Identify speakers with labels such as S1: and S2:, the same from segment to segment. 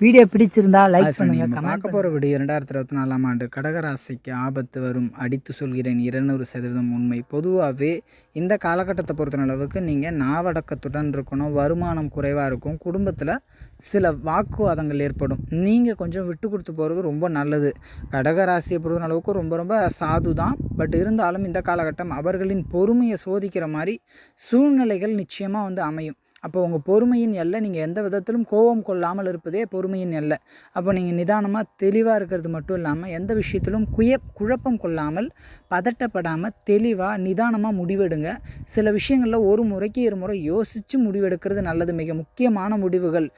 S1: Video பிடிச்சிருந்தா like பண்ணுங்க
S2: பார்க்க போகிற வீடியோ இரண்டாயிரத்தி இருபத்தி நாலாம் ஆண்டு கடகராசிக்கு ஆபத்து வரும். அடித்து சொல்கிறேன் இருநூறு சதவீதம் உண்மை. பொதுவாகவே இந்த காலகட்டத்தை பொறுத்த அளவுக்கு நீங்கள் நாவடக்கத்துடன் இருக்கணும் வருமானம் குறைவாக இருக்கும் குடும்பத்தில் சில வாக்குவாதங்கள் ஏற்படும். நீங்கள் கொஞ்சம் விட்டு கொடுத்து போகிறது ரொம்ப நல்லது. கடகராசியை பொறுத்த அளவுக்கு ரொம்ப ரொம்ப சாது தான் பட் இருந்தாலும் இந்த காலகட்டம் அவர்களின் பொறுமையை சோதிக்கிற மாதிரி சூழ்நிலைகள் நிச்சயமாக வந்து அமையும். அப்போ உங்கள் பொறுமையின் எல்லை நீங்கள் எந்த விதத்திலும் கோபம் கொள்ளாமல் இருப்பதே பொறுமையின் எல்லை. அப்போ நீங்கள் நிதானமாக தெளிவாக இருக்கிறது மட்டும் இல்லாமல் எந்த விஷயத்திலும் குய குழப்பம் கொள்ளாமல் பதட்டப்படாமல் தெளிவாக நிதானமாக முடிவெடுங்க. சில விஷயங்களில் ஒரு முறைக்கு இரு முறை யோசித்து முடிவெடுக்கிறது நல்லது. மிக முக்கியமான முடிவுகள்.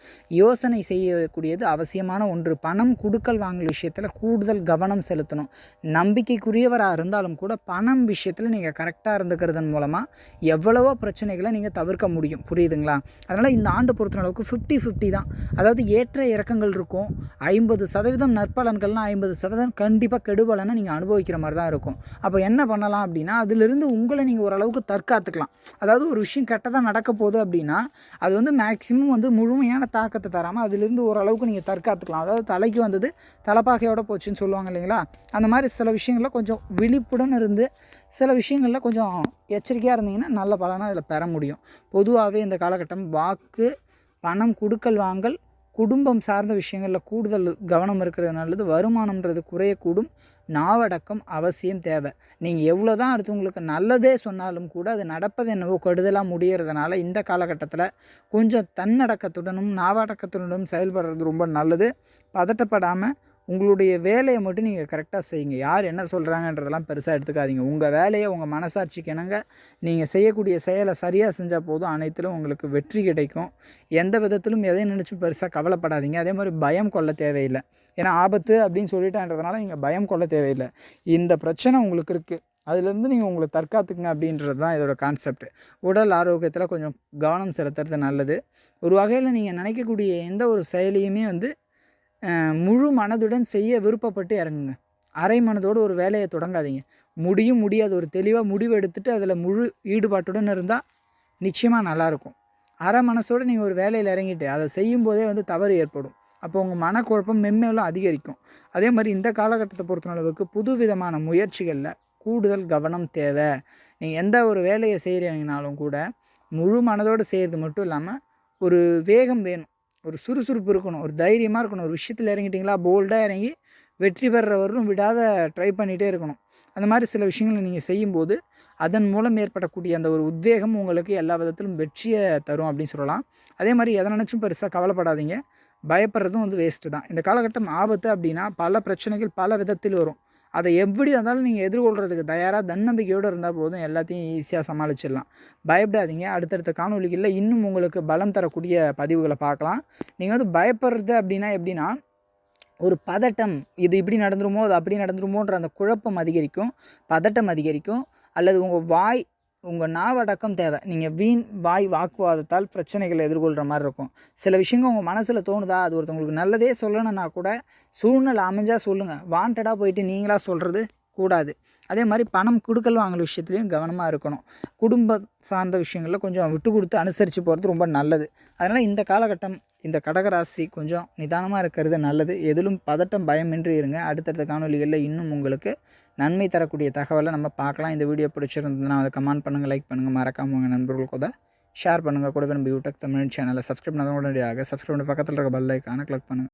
S2: யோசனை செய்யக்கூடியது அவசியமான ஒன்று. பணம் கொடுக்கல் வாங்கல் விஷயத்தில் கூடுதல் கவனம் செலுத்தணும். நம்பிக்கைக்குரியவராக இருந்தாலும் கூட பணம் விஷயத்தில் நீங்கள் கரெக்டாக இருந்துக்கிறதன் மூலமாக எவ்வளவோ பிரச்சனைகளை நீங்கள் தவிர்க்க முடியும். புரியுதுங்களா? அதனால் இந்த ஆண்டு பொறுத்த அளவுக்கு ஃபிஃப்டி ஃபிஃப்டி தான். அதாவது ஏற்ற இறக்கங்கள் இருக்கும். ஐம்பது சதவீதம் நற்பலன்கள்லாம் ஐம்பது சதவீதம் கண்டிப்பாக கெடுபலனை நீங்கள் அனுபவிக்கிற மாதிரி தான் இருக்கும். அப்போ என்ன பண்ணலாம் அப்படின்னா அதிலிருந்து உங்களை நீங்கள் ஓரளவுக்கு தற்காத்துக்கலாம். அதாவது ஒரு விஷயம் கெட்டதாக நடக்க போகுது அப்படின்னா அது வந்து மேக்ஸிமம் வந்து முழுமையான தாக்கத்தை தராமல் அதிலிருந்து ஓரளவுக்கு நீங்கள் தற்காத்துக்கலாம். அதாவது தலைக்கு வந்தது தலைப்பாகையோட போச்சுன்னு சொல்லுவாங்க இல்லைங்களா? அந்த மாதிரி சில விஷயங்களில் கொஞ்சம் விழிப்புடன் இருந்து சில விஷயங்களில் கொஞ்சம் எச்சரிக்கையாக இருந்தீங்கன்னா நல்ல பலனை அதில் பெற முடியும். பொதுவாகவே இந்த காலகட்டம் வாக்கு பணம் கொடுக்கல் வாங்கல் குடும்பம் சார்ந்த விஷயங்களில் கூடுதல் கவனம் இருக்கிறது நல்லது. வருமானம்ன்றது குறையக்கூடும். நாவடக்கம் அவசியம் தேவை. நீங்கள் எவ்வளோ தான் அடுத்தவங்களுக்கு நல்லதே சொன்னாலும் கூட அது நடப்பது என்னவோ கெடுதலாக முடியறதுனால இந்த காலகட்டத்தில் கொஞ்சம் தன்னடக்கத்துடனும் நாவடக்கத்துடனும் செயல்படுறது ரொம்ப நல்லது. பதட்டப்படாமல் உங்களுடைய வேலையை மட்டும் நீங்கள் கரெக்டாக செய்யுங்க. யார் என்ன சொல்கிறாங்கன்றதெல்லாம் பெருசாக எடுத்துக்காதீங்க. உங்கள் வேலையை உங்கள் மனசாட்சிக்கு இணங்க நீங்கள் செய்யக்கூடிய செயலை சரியாக செஞ்சால் போதும். அனைத்திலும் உங்களுக்கு வெற்றி கிடைக்கும். எந்த விதத்திலும் எதை நினச்சி பெருசாக கவலைப்படாதீங்க. அதே மாதிரி பயம் கொள்ள தேவையில்லை. ஏன்னா ஆபத்து அப்படின்னு சொல்லிட்டான்றதுனால நீங்கள் பயம் கொள்ள தேவையில்லை. இந்த பிரச்சனை உங்களுக்கு இருக்குது அதுலேருந்து நீங்கள் உங்களை தற்காத்துக்குங்க அப்படின்றது தான் இதோட கான்செப்ட் உடல் ஆரோக்கியத்தில் கொஞ்சம் கவனம் செலுத்துறது நல்லது. ஒரு வகையில் நீங்கள் நினைக்கக்கூடிய எந்த ஒரு செயலையுமே வந்து முழு மனதுடன் செய்ய விருப்பப்பட்டு இறங்குங்க. அரை மனதோடு ஒரு வேலையை தொடங்காதீங்க. முடியும் முடியாது. ஒரு தெளிவாக முடிவு எடுத்துகிட்டு அதில் முழு ஈடுபாட்டுடன் இருந்தால் நிச்சயமாக நல்லாயிருக்கும். அரை மனசோடு நீங்கள் ஒரு வேலையில் இறங்கிட்டு அதை செய்யும் போதே வந்து தவறு ஏற்படும். அப்போ உங்கள் மனக்குழப்பம் மென்மேலும் அதிகரிக்கும். அதே மாதிரி இந்த காலகட்டத்தை பொறுத்த அளவுக்கு புது விதமான முயற்சிகளில் கூடுதல் கவனம் தேவை. நீங்கள் எந்த ஒரு வேலையை செய்கிறீங்கனாலும் கூட முழு மனதோடு செய்கிறது மட்டும் இல்லாமல் ஒரு வேகம் வேணும். ஒரு சுறுசுறுப்பு இருக்கணும் ஒரு தைரியமாக இருக்கணும். ஒரு விஷயத்தில் இறங்கிட்டிங்களா போல்டாக இறங்கி வெற்றி பெறவரும் விடாத ட்ரை பண்ணிகிட்டே இருக்கணும். அந்த மாதிரி சில விஷயங்களை நீங்கள் செய்யும்போது அதன் மூலம் ஏற்படக்கூடிய அந்த ஒரு உத்வேகம் உங்களுக்கு எல்லா விதத்திலும் வெற்றியை தரும் அப்படின்னு சொல்லலாம். அதே மாதிரி எதை நினச்சும் பெருசாக கவலைப்படாதீங்க. பயப்படுறதும் வந்து வேஸ்ட்டு தான். இந்த காலகட்டம் ஆபத்து அப்படின்னா பல பிரச்சனைகள் பல விதத்தில் வரும். அதை எப்படி வந்தாலும் நீங்கள் எதிர்கொள்கிறதுக்கு தயாராக தன்னம்பிக்கையோடு இருந்தால் போதும். எல்லாத்தையும் ஈஸியாக சமாளிச்சிடலாம். பயப்படாதீங்க. அடுத்தடுத்த காணொலிகளில் இன்னும் உங்களுக்கு பலம் தரக்கூடிய பதிவுகளை பார்க்கலாம். நீங்கள் வந்து பயப்படுறது அப்படின்னா எப்படின்னா ஒரு பதட்டம் இது இப்படி நடந்துருமோ அது அப்படி நடந்துருமோன்ற அந்த குழப்பம் அதிகரிக்கும். பதட்டம் அதிகரிக்கும். அல்லது உங்கள் வாய் உங்கள் நாவடக்கம் தேவை. நீங்கள் வீண் வாய் வாக்குவாதத்தால் பிரச்சனைகளை எதிர்கொள்கிற மாதிரி இருக்கும். சில விஷயங்கள் உங்கள் மனசில் தோணுதா? அது ஒருத்தவங்களுக்கு நல்லதே சொல்லணும்னா கூட சூழ்நிலை அமைஞ்சால் சொல்லுங்கள் வாண்டடாக போயிட்டு நீங்களாக சொல்கிறது கூடாது. அதே மாதிரி பணம் கொடுக்கல் வாங்கல் விஷயத்துலையும் கவனமாக இருக்கணும். குடும்ப சார்ந்த விஷயங்களில் கொஞ்சம் விட்டு கொடுத்து அனுசரித்து போகிறது ரொம்ப நல்லது. அதனால் இந்த காலகட்டம் இந்த கடகராசி கொஞ்சம் நிதானமாக இருக்கிறது நல்லது. எதிலும் பதட்டம் பயமின்றி இருங்க. அடுத்தடுத்த காணொலிகளில் இன்னும் உங்களுக்கு நன்மை தரக்கூடிய தகவலை நம்ம பார்க்கலாம். இந்த வீடியோ பிடிச்சிருந்ததுன்னா அதை கமெண்ட் பண்ணுங்கள் லைக் பண்ணுங்கள் மறக்காம உங்கள் நண்பர்கள் கூட ஷேர் பண்ணுங்கள் கூடவே நம்ம யூடியூப் தமிழ் சேனலை சப்ஸ்கிரைப் பண்ணாத உடனடியாக சப்ஸ்கிரைப் பண்ணி பக்கத்தில் இருக்க பெல் ஐக்கானை கிளிக் பண்ணுங்கள்